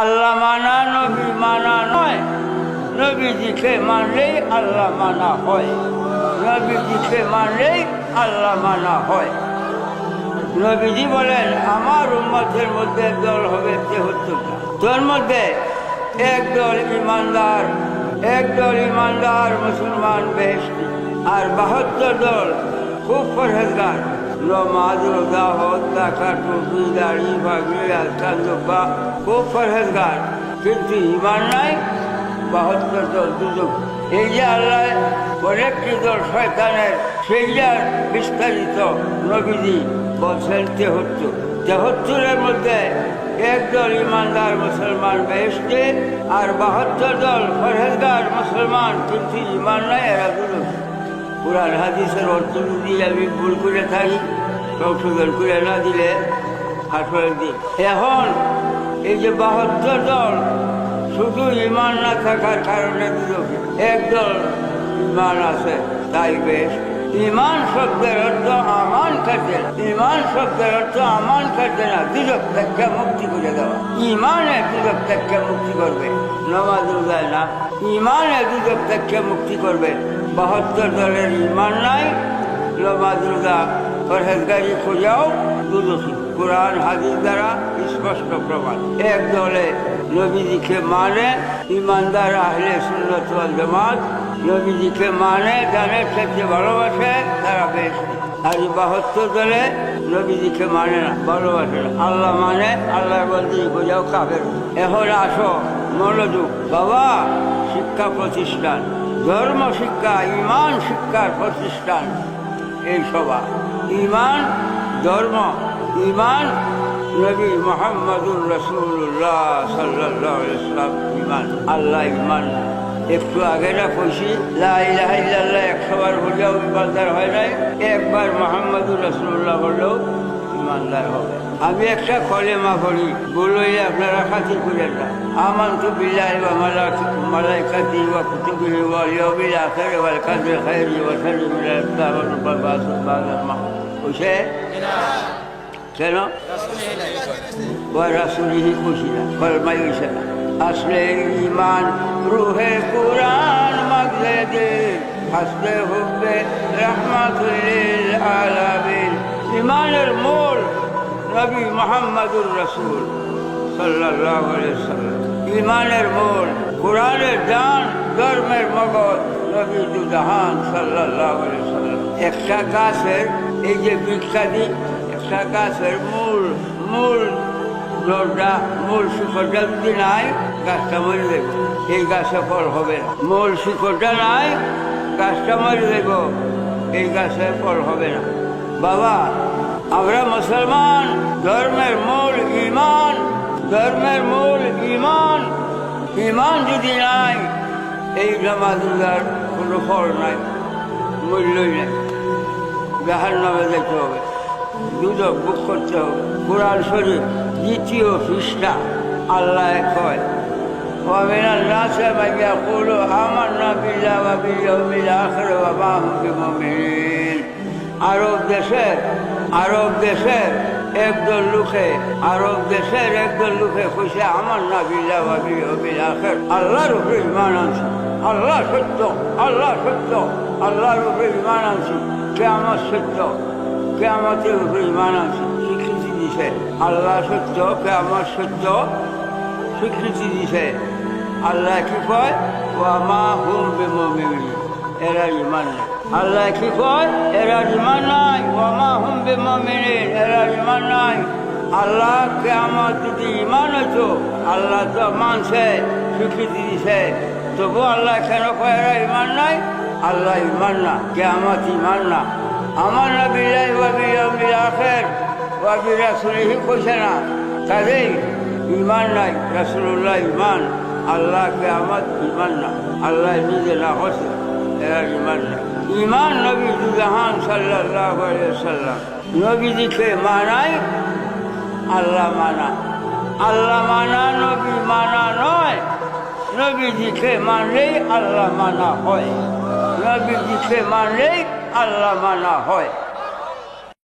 আল্লাহ মানা, নবী মানা নয়। নবীজিকে মানলেই আল্লাহ মানা হয়। নবীজিকে মানলেই আল্লাহ মানা হয়। নবীজি বলেন, আমার উম্মতের মধ্যে দল হবে তেহত্তরটা তোর মধ্যে এক দল ইমানদার এক দল ইমানদার মুসলমান বেশ, আর বাহাত্তর দল খুব পরহেজগার। রোজা হজ টাকা টুপি দাড়ি বাগড়ি আলতান জব্বা খুব পরহেজগার। কিন্তু ইমান নাই, বাহাত্তর দল দুজন। এই যে আল্লাহ অনেকটি দল শয়তানের সেই যার বিস্তারিত নবীজি বলছেন তেহত্তর তেহত্তরের মধ্যে একদল ইমানদার মুসলমান বেহেস্তে আর বাহাত্তর দল ফরহেজগার মুসলমান, কিন্তু ইমান নাই এরা দুটো কোরআন হাদিসের অর্থ আমি ভুল করে থাকি সংশোধন করে না দিলে হাসপাতাল দিন এখন এই যে বাহাত্তর দল, শুধু ইমান না থাকার কারণে একদল ইমান আছে তাই বেশ ইমান শব্দের অর্থ আমান কাটে ইমান শব্দের অর্থ আমান কাটে না দুদক থেকে মুক্তি করে দেওয়া। ইমানে দুদক থেকে মুক্তি করবে নমাজ রোজায় না ইমানে দুদক থেকে মুক্তি করবে বাহাত্তর দলের ইমান নাই নমাজ রোজা পরহেজগারি খোঁজাও দুদকী কোরআন, হাদিস দ্বারা স্পষ্ট প্রমাণ। এক দলে নবীজিকে মানে ইমানদার আহলে সুন্নত জামাত নবীজিকে মানে জানের ক্ষেত্রে ভালোবাসে, তারা বেশ। আর বাহাত্তর দলে নবীজিকে মানে না, ভালোবাসে আল্লাহ মানে আল্লাহর বলতে বোঝাও কাবের এখন আসো, মনোযোগ। বাবা, শিক্ষা প্রতিষ্ঠান, ধর্ম শিক্ষা, ইমান শিক্ষার প্রতিষ্ঠান। এই সভা। ইমান ধর্ম ইমান নবী মোহাম্মদুর রসুল্লাহ সাল্লাহ ইসলাম ইমান আল্লাহ ইমান একটু আগে না কইছি লাইল্লাহ একশোবার হলেও ইমানদার হয় নাই। একবার মোহাম্মদুর রসুল্লাহ বললেও ইমানদার হবে। আমি একটা কলেমা পড়ি বলই আপনারা খাতির করেন না। আমান তো বিল্লাহি ওয়া মালাইকাতি ওয়া কুতুবিহি ওয়া ইয়াউমিল আখির ওয়াল কাদরি বাসু মা কেন? আসলে ইমান রুহে মাগলে দে রাহমাতুল্লিল আলামিন ইমানের মূল নবী মোহাম্মদুর রসুল সাল্লাহ ইমানের মূল, কোরআনের দান, ধর্মের মগজ নবী দুজাহান সাল্লাহ একটা গাছের, এই যে বিখ্যাতি একটা গাছের মূল মূল জোরটা মূল শিকড়টা যদি নাই, গাছটা মরে এই গাছে ফল হবে না। মূল শিকড়টা নাই, গাছটা মরে এই গাছে ফল হবে না। বাবা আমরা মুসলমান ধর্মের মূল ইমান ধর্মের মূল ইমান ইমান যদি নাই এই নামাজুল্লার কোনো ফল নাই মূল্যই নেই জাহার নামে যেতে হবে দুদক বুক করতে হবে কোরআন শরীফ দ্বিতীয় পৃষ্ঠা আল্লাহ কয় ومن الناس من يقول آمنا بالله وباليوم الآخر وما هم بمؤمنين আরব দেশের আরব দেশের একদল লোকে, আরব দেশের একদল লোকে খুশি আমার না বিল্লা ভাবি হবিল আখের আল্লাহর ইমান আনছি। আল্লাহ সত্য আল্লাহ সত্য, আল্লাহর উপরে ইমান আনছি। কে আমার সত্য কে আমাদের উপরে ইমান আনছি। স্বীকৃতি দিছে। আল্লাহ সত্য কে আমার সত্য, স্বীকৃতি দিছে। আল্লাহ কি কয়? ও আমা হুম বেমিন এরা ইমান নেই আল্লাহ কি কয়? এরা ইমান নাই। ওমা বেমিন এরা ইমান নাই। আল্লাহ কে আমার যদি ইমান হতো আল্লাহ তো মানছে স্বীকৃতি দিছে তবু আল্লাহ কেন কয়, এরা ইমান নাই? আল্লাহ ইমান না কে আমার ইমান না। আমার নবিল্লাহ ওয়াবি ইয়াউমিল আখির, ওয়াবি রাসূলিহি কইছে না। কাজেই ইমান নাই, রাসূলুল্লাহ ইমান। আল্লাহ আমার ইমান না, আল্লাহ নিজে না হচ্ছে এরা ইমান না। ইমান নবী জাহান সাল্লাহ সাল্লাম নবীজিকে মানাই আল্লাহ মানা। আল্লাহ মানা, নবী মানা নয়। নবীজিকে মানলেই আল্লাহ মানা হয়। নবীজিকে মানলেই আল্লাহ মানা হয়।